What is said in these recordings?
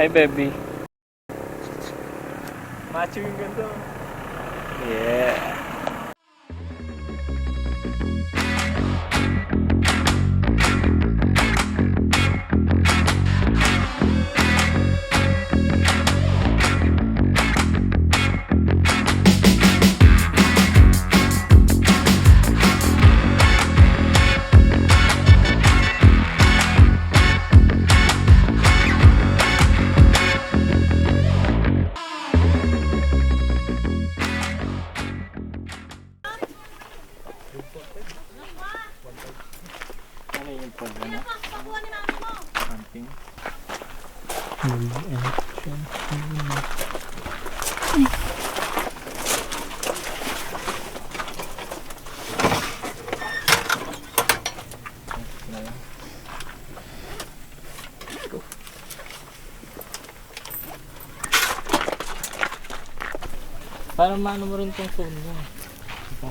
Hi, baby. Macho yung ganda. Yeah. Ano yung pag ano? Camping. Para maano mo rin tong phone mo.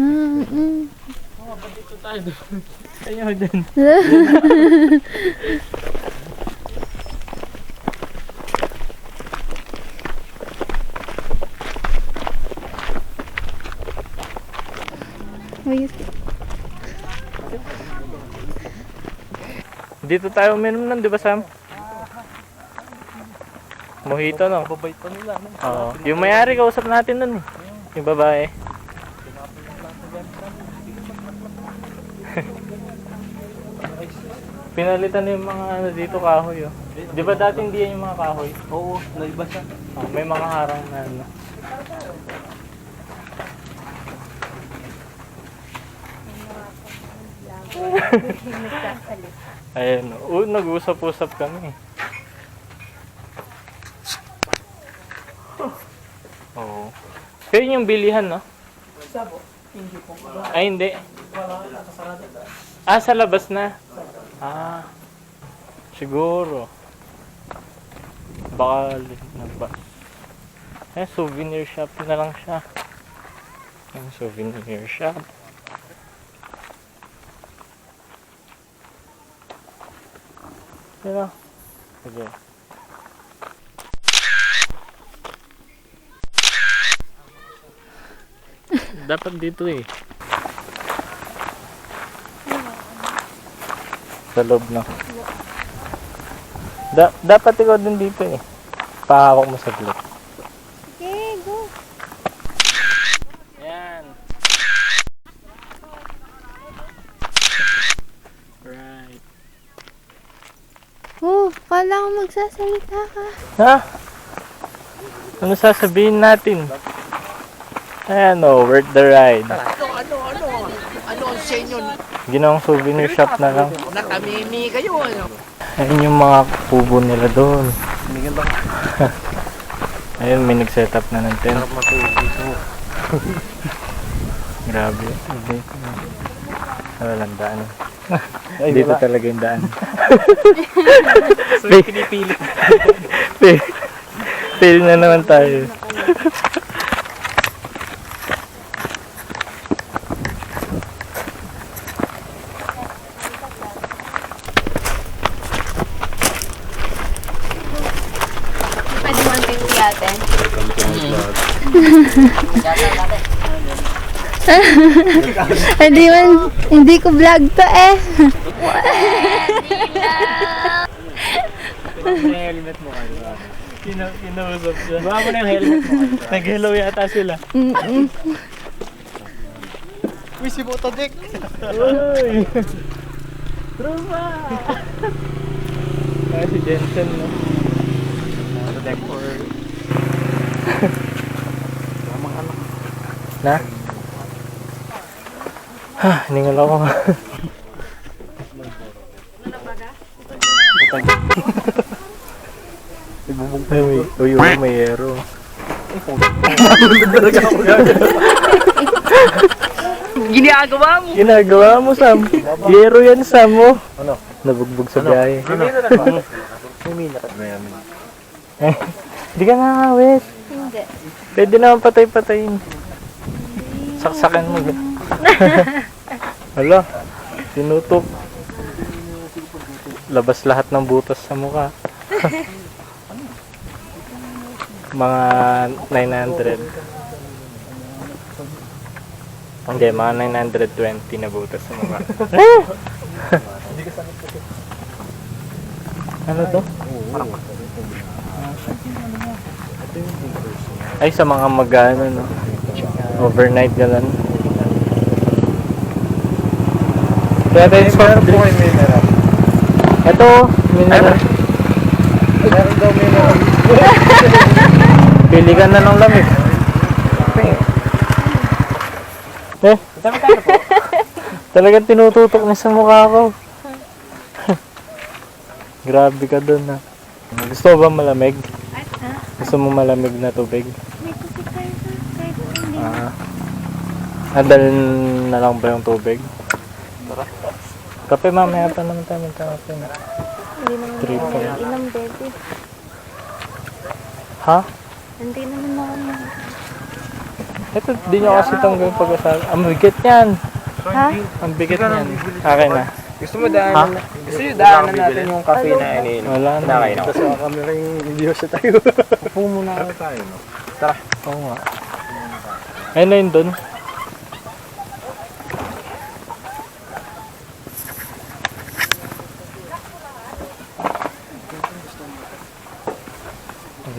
Mm, mm. Dito tayo doon? Din. Wait. Dito tayo uminom nun, di ba Sam? Mojito, no? Babay pa nila. No? Oo. Yung may-ari, kausap natin nun eh. Yung babae. Pinalitan na yung mga ano dito kahoy oh. Di ba dati hindi yan yung mga kahoy? Oo, naiba siya. Oh, may mga harang na ano. Ayan, oh, nag-usap-usap kami. Oo. Kaya yun yung bilihan, no? Sabo, hindi po. Ay, hindi. Ah, sa labas na. Ah, siguro. Baka nagba. Eh, souvenir shop na lang siya. Yung souvenir shop. Pero, sige. Dapat dito eh. Sa loob na. Da dapat ikaw din dito eh. Pahawak mo saglit. Okay, go. Yan. Right. Oh, kala ko magsasalita ka. Ha? Ano sasabihin natin? Ayan o, worth the ride. Ano, ano, ano? Ano ang sa inyo? Ginawang souvenir shop na lang. Nakamimi kayo, ano? Ayun yung mga kubo nila doon. Ayun, may nag-set up na ng tent. Grabe. Hindi. Ah, Walang daan. Ay, Dito wala. talaga yung daan. So, yung pinipilit. fail, fail na naman tayo. Pwede mo ang tingin natin. hindi man, hindi ko vlog to eh. yung helmet mo kayo. Kina kinausap siya. Bawa mo na yung helmet mo. Nag-hello yata sila. Uy, si Moto Dick. Uy! Trupa! Kaya si Jensen, no? Moto Dick or... Na? Ha, hiningal ako. Ibubog Ay, may, uy, uy, may yero. Ginagawa mo! Ginagawa mo, Sam. Yero yan, Sam, oh. Ano? Nabugbog sa biyahe. Ano? May mina ka. Eh, Hindi ka nakawit. Hindi. Pwede naman patay-patayin. Saksakan mo. Hala, tinutok. Labas lahat ng butas sa mukha. Mga 900. Hindi, mga 920 na butas sa mukha. ano to? Ay, sa mga magano, no? Overnight galan. Kaya tayo soft drink. mineral. Ito, mineral. Meron daw mineral. Pili ka na ng lamig. Eh, talagang tinututok niya sa mukha ko. Grabe ka dun ha. Gusto mo ba malamig? Gusto mo malamig na tubig Nadal na lang ba yung tubig? Kape mamaya pa naman tayo magkakape na. Hindi naman Three ako point. inom, baby. Ha? Hindi naman ako mag... Ito, di nyo kasi tanggal pag-asabi. Ang bigat yan. Ha? Ang bigat yan. Akin na. Gusto mo daanan? Gusto nyo daanan natin yung cafe na iniinom? Wala na. Nakakain ako. Camera yung video sa tayo. Upo muna ako tayo, no? Oo nga. Ayun na yun dun.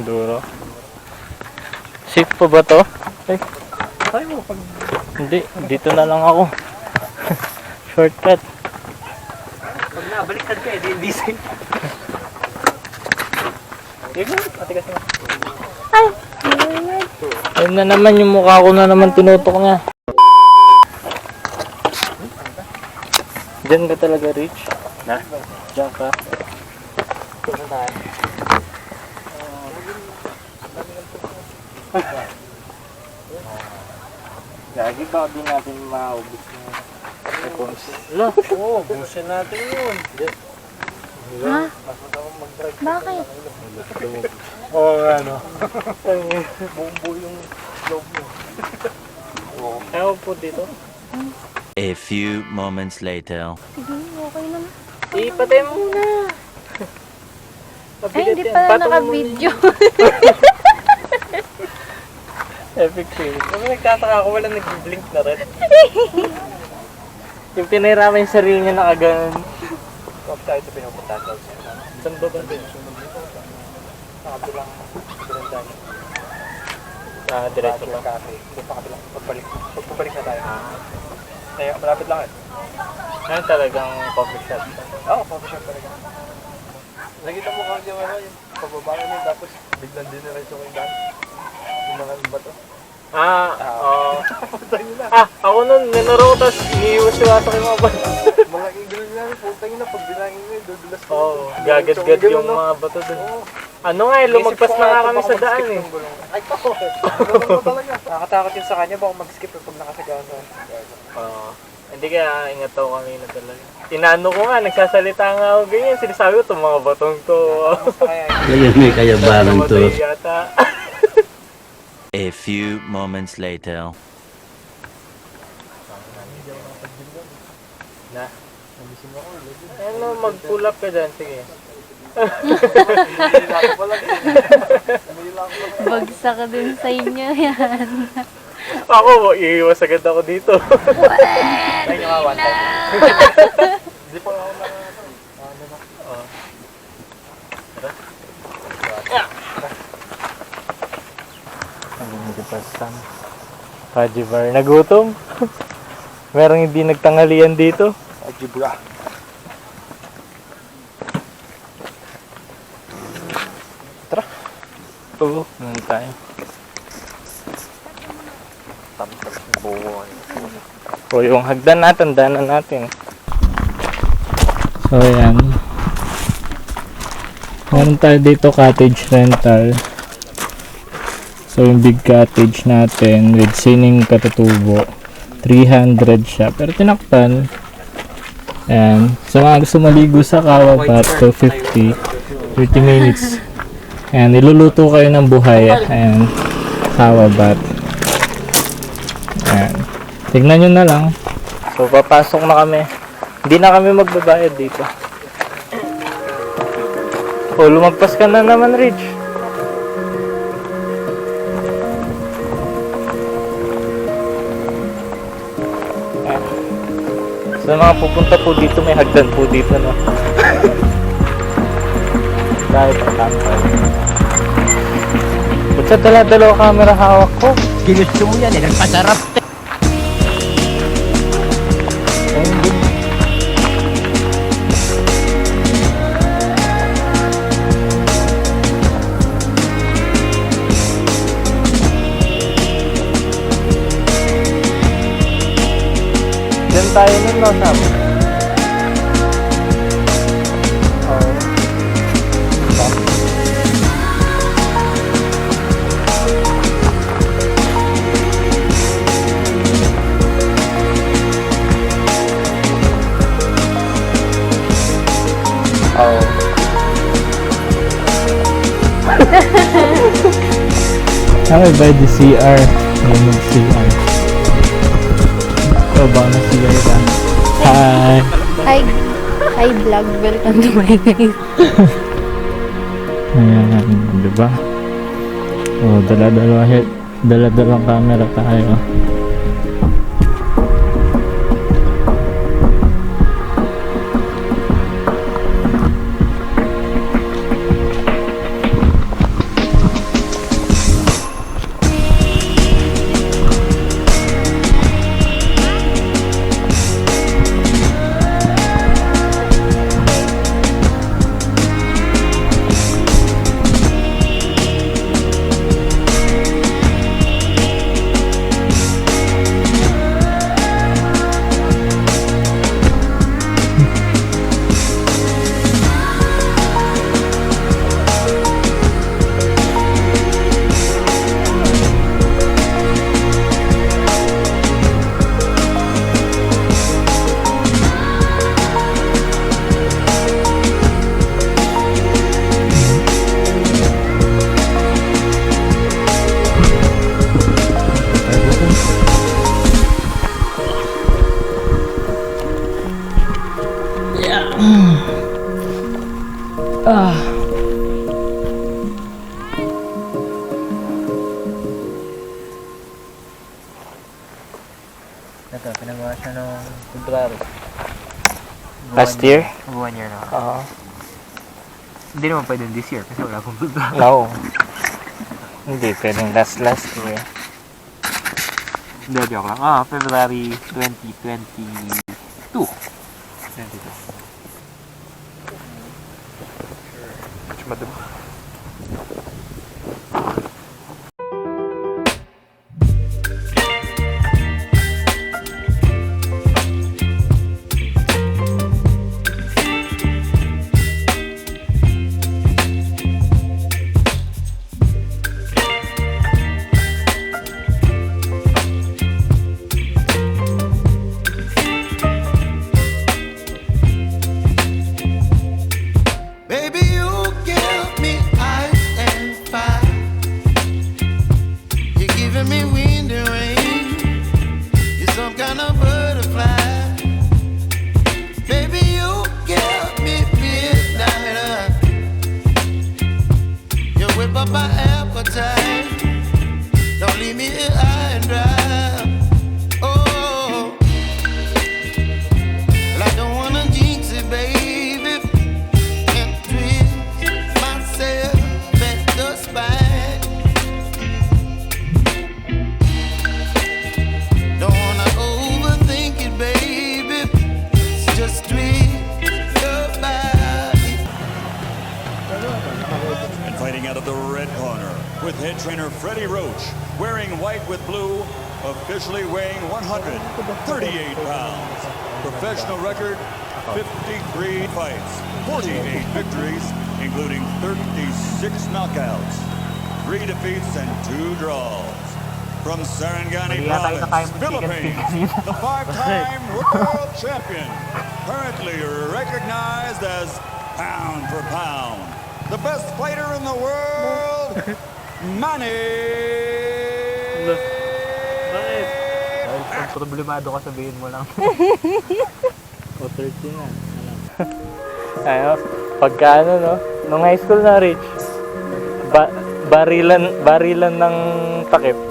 Ang duro. Safe pa ba to? Ay, Tayo mo pag... hindi. Dito na lang ako. Shortcut. Pag nabaliktad ka, edi hindi safe. Na, na. Ay! Ayun na naman yung mukha ko na naman tinutok niya. Diyan ka talaga, Rich? Na? Diyan ka. Gusto tayo. Lagi ba di natin maubos yung seconds? Lo, oo, busin natin yun. Ha? Bakit? Oo, ano. Bumbu yung loob mo. Ewan po dito. A few moments later. Sige, okay naman. Ipatay mo muna. Ay, hindi pala naka-video. Epic fail. Kasi nagtataka ako, wala nag-blink na rin. yung pinahirapan yung sarili niya nakaganon. Huwag tayo sa pinupuntahan daw. Saan ba ba din? Sa kabilang binandan. Ah, diretso pa. cafe. Doon pa kabilang pagbalik. Pagbalik na tayo. Kaya malapit lang eh. Ano talagang coffee shop? Oo, coffee shop talaga. Nakita mo kasi yung ano, yung pababa mo tapos biglang diniretso ko yung daan. Yung mga bato. Ah, Ah. oo. Ah, ako nun, iniiwas-iwasan ko yung mga bato. Malaking ganun nga, putang ina, pag bilangin mo dudulas ko. Oo, gagad-gad yung mga bato dun. Oo. Ano nga eh, lumagpas na nga kami sa daan eh. Ay, ako. Mo talaga. Nakakatakot yun sa kanya, baka mag-skip eh, pag nakasagawa sa Oo. Hindi kaya ingat ako kanina talaga. Tinano ko nga, nagsasalita nga ako ganyan. Sinasabi ko itong mga batong to. Ngayon may kayabangan Namatay yata. A few moments later. na. Ano, mag-pull up ka dyan. Sige. Bagsak ka din sa inyo yan. Ako, iiwas agad ako dito. One time. Hindi pa ako na... Ano hindi pa saan? Kajibar. Nagutom? Merong hindi nagtangalian dito. Ajibra. Oo. Ano tayo? Tamtas ng buwan. O yung hagdan natin, danan natin. So ayan. Meron tayo dito cottage rental. So yung big cottage natin with sining katutubo. 300 siya. Pero tinakpan. Ayan. Sa mga gusto maligo sa Kawabat, 250. 30 minutes. Ayan. Niluluto kayo ng buhay. Ayan. Kawabat. Ayan. Tignan nyo na lang. So, papasok na kami. Hindi na kami magbabayad dito. Oh, lumagpas ka na naman, Rich. Sa mga pupunta po dito, may hagdan po dito, no? Dahil pa camera. Ba't sa dala-dalawa camera hawak ko? Ginusto mo yan eh, nagpasarap. Tayo nun, no, Sam? Oo. Sam? Oo. Kami by the CR. May mag-CR. Ikaw ba na CR ka? Hi! Hi, hi vlog. Welcome to my guys. Ayan, di ba? Oh, dala-dalawa head, dala-dalawang camera tayo. Siya noong February. Last year? One year na. Oo. Hindi naman pwede this year kasi wala pong February. No. Hindi, pwedeng last last year. Hindi, joke lang. Ah, February 2022. 22. Wearing white with blue, officially weighing 138 pounds. Professional record 53 fights, 48 victories, including 36 knockouts, 3 defeats, and 2 draws. From Sarangani Mali yata yung nakain Province, Philippines, the five-time world champion, currently recognized as pound for pound, the best fighter in the world, Manny. Pag problemado ka, sabihin mo lang. O 30 na. Ano? Pagka ano, no? Nung high school na, Rich, ba barilan, barilan ng takip.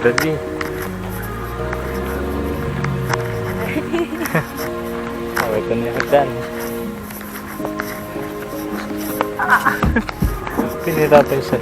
Galing. oh, ito na yung dan. Pinirapan siya.